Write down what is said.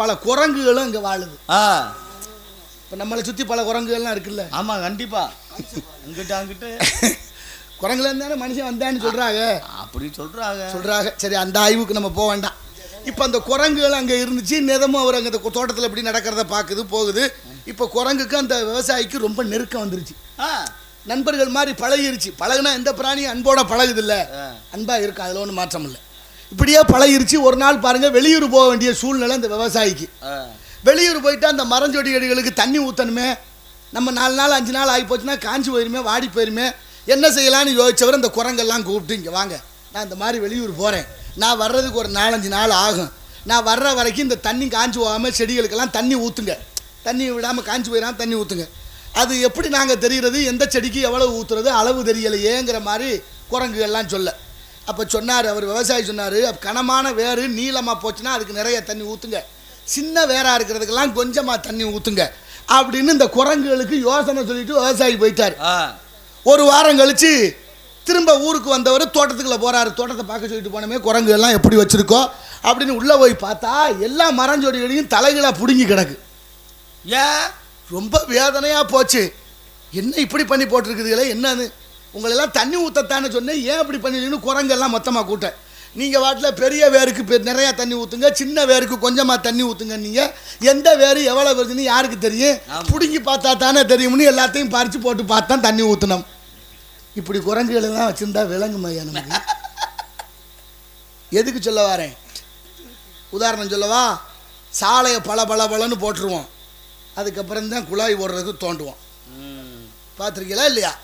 பல குரங்குகளும் இங்கே வாழுது. ஆ. இப்போ நம்மளை சுற்றி பல குரங்குகள்லாம் இருக்குல்ல? ஆமா கண்டிப்பா. அங்கிட்டு அங்கிட்டு. குரங்குலேருந்து தானே மனுஷன் வந்தான்னு சொல்கிறாங்க அப்படி சொல்றாங்க சொல்கிறாங்க சரி அந்த ஆய்வுக்கு நம்ம போக வேண்டாம். இப்போ அந்த குரங்குகள் அங்கே இருந்துச்சு நிதமும் அவர் அங்கே தோட்டத்தில் எப்படி நடக்கிறத பார்க்குது போகுது. இப்போ குரங்குக்கு அந்த விவசாயிக்கு ரொம்ப நெருக்கம் வந்துருச்சு. நண்பர்கள் மாதிரி பழகிருச்சு. பழகுனா எந்த பிராணியும் அன்போட பழகுதில்ல. ஆ. அன்பா இருக்கும் அதில் ஒன்றும் மாற்றம் இல்லை. இப்படியே பழகிருச்சு. ஒரு நாள் பாருங்க வெளியூர் போக வேண்டிய சூழ்நிலை இந்த விவசாயிக்கு. வெளியூர் போயிட்டு அந்த மரஞ்செடி செடிகளுக்கு தண்ணி ஊற்றணுமே நம்ம நாலு நாள் அஞ்சு நாள் ஆகி போச்சுன்னா காஞ்சி போயிருமே வாடி போயிருமே. என்ன செய்யலாம்னு யோசிச்சவர் இந்த குரங்கெல்லாம் கூப்பிட்டு இங்கே வாங்க. நான் இந்த மாதிரி வெளியூர் போகிறேன் நான் வர்றதுக்கு ஒரு நாலஞ்சு நாள் ஆகும். நான் வர்ற வரைக்கும் இந்த தண்ணி காஞ்சி போகாமல் செடிகளுக்கெல்லாம் தண்ணி ஊற்றுங்க தண்ணி விடாமல் காஞ்சி போயிடாம தண்ணி ஊற்றுங்க அது எப்படி நாங்கள் தெரிகிறது எந்த செடிக்கு எவ்வளவு ஊற்றுறது அளவு தெரியலையேங்கிற மாதிரி குரங்குகள்லாம் சொல்ல. அப்போ சொன்னார் அவர் விவசாயி சொன்னார் கனமான வேறு நீளமாக போச்சுன்னா அதுக்கு நிறைய தண்ணி ஊற்றுங்க சின்ன வேரா இருக்கிறதுக்கெல்லாம் கொஞ்சமாக தண்ணி ஊற்றுங்க அப்படின்னு இந்த குரங்குகளுக்கு யோசனை சொல்லிட்டு விவசாயி போயிட்டார். ஒரு வாரம் கழிச்சு திரும்ப ஊருக்கு வந்தவர் தோட்டத்துக்குள்ள போறாரு. தோட்டத்தை பார்க்க சொல்லிட்டு போனமே குரங்கு எல்லாம் எப்படி வச்சிருக்கோம் அப்படின்னு உள்ள போய் பார்த்தா எல்லா மரஞ்சொடிகளையும் தலைகளாக பிடுங்கி கிடக்கு. ஏன்? ரொம்ப வேதனையாக போச்சு. என்ன இப்படி பண்ணி போட்டிருக்குதுங்களே என்னது? உங்களெல்லாம் தண்ணி ஊற்றத்தானே சொன்னேன். ஏன் இப்படி பண்ணிருக்கீங்கன்னு குரங்கெல்லாம் மொத்தமாக கூட்டேன். நீங்கள் வாட்டில் பெரிய வேருக்கு பெ- நிறையா தண்ணி ஊற்றுங்க சின்ன வேருக்கு கொஞ்சமாக தண்ணி ஊற்றுங்க நீங்கள் எந்த வேரு எவ்வளோ வருதுன்னு யாருக்கு தெரியும். பிடுங்கி பார்த்தா தானே தெரியும்னு எல்லாத்தையும் பறித்து போட்டு பார்த்தா தண்ணி ஊற்றணும் இப்படி குரங்குகள் எல்லாம் வச்சுருந்தா விளங்குமையா நமக்கு? எதுக்கு சொல்ல வரேன்? உதாரணம் சொல்லவா? சாலையை பல பல பலன்னு போட்டுருவோம். அதுக்கப்புறம் தான் குழாய் ஓடுறதுக்கு தோண்டுவோம். பார்த்துருக்கீங்களா இல்லையா?